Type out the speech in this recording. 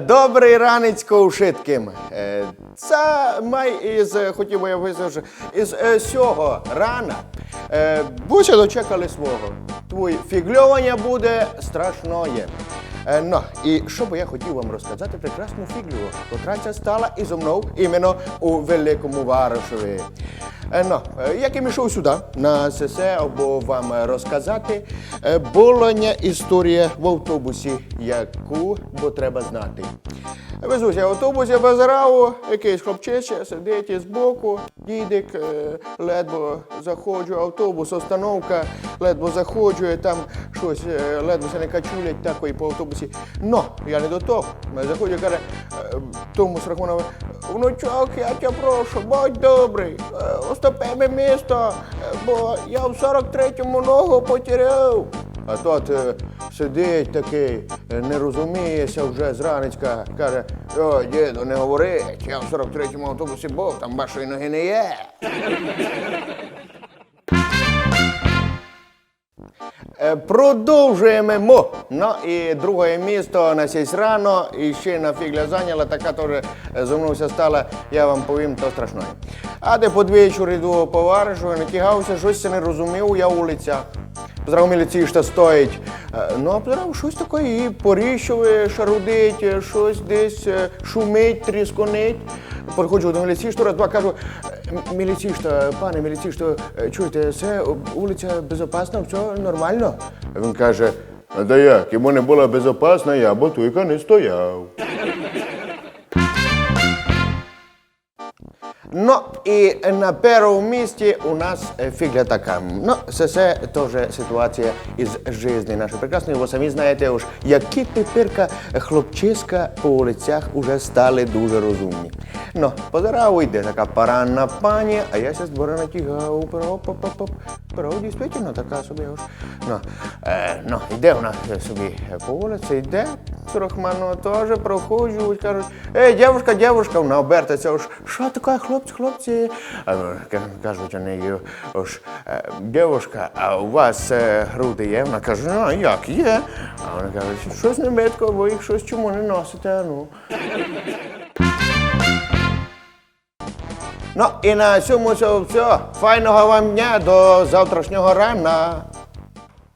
Добрий ранецько ушитким. Е, Це май із, е, хотів би я висловити, із е, сього рана. Е, Буся дочекали свого. Твоє фігльовання буде страшноє. Е, Ну, і що би я хотів вам розказати прекрасну фіглю, котра ця стала і мною іменно у Великому Варшаві. Ну, як я йшов сюди на ССЕ, або вам розказати, е, історія в автобусі, яку бо треба знати. Везуся в автобусі базарау, якийсь хлопчище сидить із боку, дідик, ледве заходжу, автобус, остановка, ледве заходжу, там щось, ледве не качулять такої по автобусі. Ну, я не до того. Заходжу, каже, тому Срахунове, внучок, я тебе прошу, будь добрий, е, уступи місто, е, бо я в 43-му ногу потеряв. А тот е, сидить такий, не розуміється вже зранечка, каже, о, діду, не говори, я в 43-му автобусі був, там вашої ноги не є. Е, Продовжуємо. Ну і друге місто на сість рано, і ще на фігля зайняла, така теж е, зо стала, я вам повім, то страшно. А де по двічі йду по Варшу, натягався, щось не розумів, я вулиця. Міліції, що стоїть. Е, Ну, а поздрав щось таке і поріщове, шарудить, щось десь шумить, трісконить. Приходжу до міліції, що раз два кажу, «М- пане міліції, що, е, чуєте, це вулиця безпечна, все нормально. Він каже, да як, йому не було безпечна, я бо туйка не стояв. Ну і на першому місці у нас е, фігля така. Ну, це все теж ситуація із житті нашої прекрасної. Ви самі знаєте, уж, які тепер хлопчиська по вулицях уже стали дуже розумні. Ну, позирав йде така паранна пані, а я ся з двора натягав. Право, дійсно, така собі. Ну, е, ну, йде вона собі по вулиці, йде. Сорохману теж проходжу, кажуть, ей, дівушка, дівушка, вона обертається, що таке, хлопці, хлопці? А, кажуть вони, уж, «Е, дівушка, а у вас е, груди є? Вона каже, ну, а як є? А вона каже, щось не ви їх щось чому не носите, ну. Ну і на цьому все. Файного вам дня до завтрашнього рана.